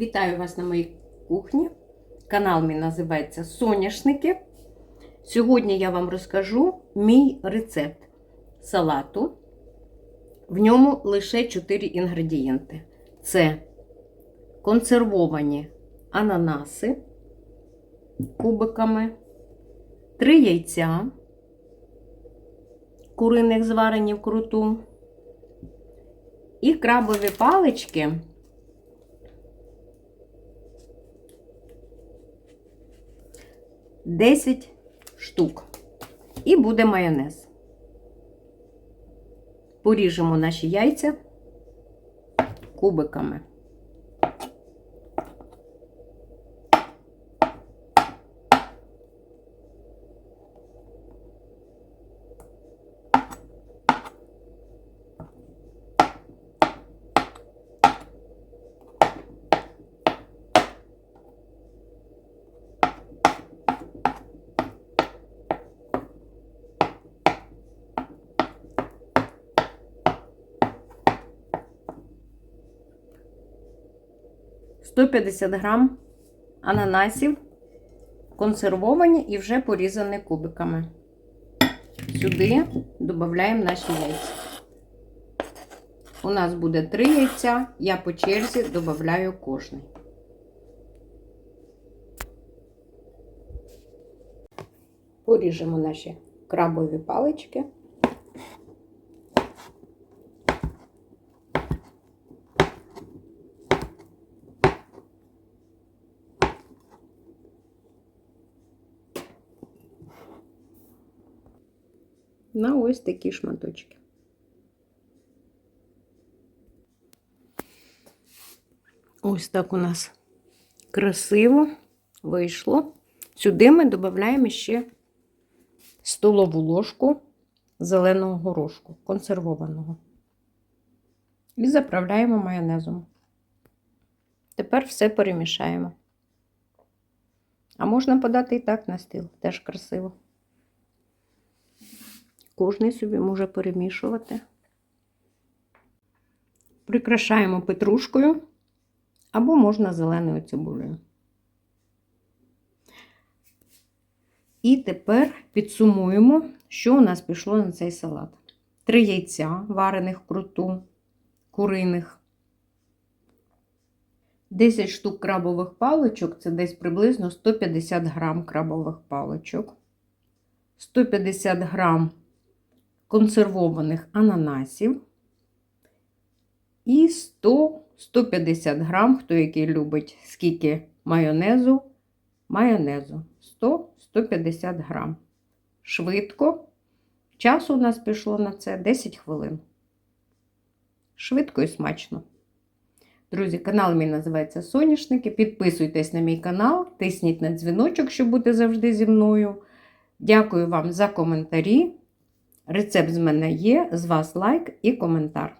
Вітаю вас на моїй кухні. Канал мій називається Соняшники. Сьогодні я вам розкажу мій рецепт салату. В ньому лише 4 інгредієнти: це консервовані ананаси кубиками, 3 яйця, куриних зварені вкруту, і крабові палички. Десять штук. І буде майонез. Поріжемо наші яйця кубиками. Сто п'ятдесят грам ананасів, консервовані і вже порізані кубиками. Сюди додаємо наші яйця. У нас буде три яйця, я по черзі додаю кожний. Поріжемо наші крабові палички. На ось такі шматочки. Ось так у нас красиво вийшло. Сюди ми додаємо ще столову ложку зеленого горошку, консервованого. І заправляємо майонезом. Тепер все перемішаємо. А можна подати і так на стіл, теж красиво. Кожний собі може перемішувати. Прикрашаємо петрушкою або можна зеленою цибулею. І тепер підсумуємо, що у нас пішло на цей салат. Три яйця, варених вкруту, куриних, 10 штук крабових паличок, це десь приблизно 150 грам крабових паличок, 150 грам консервованих ананасів і 100-150 грам, хто який любить, скільки майонезу, майонезу 100-150 грам. Швидко. Часу у нас пішло на це 10 хвилин. Швидко і смачно. Друзі, канал мій називається Соняшники. Підписуйтесь на мій канал, тисніть на дзвіночок, щоб бути завжди зі мною. Дякую вам за коментарі. Рецепт з мене є, з вас лайк і коментар.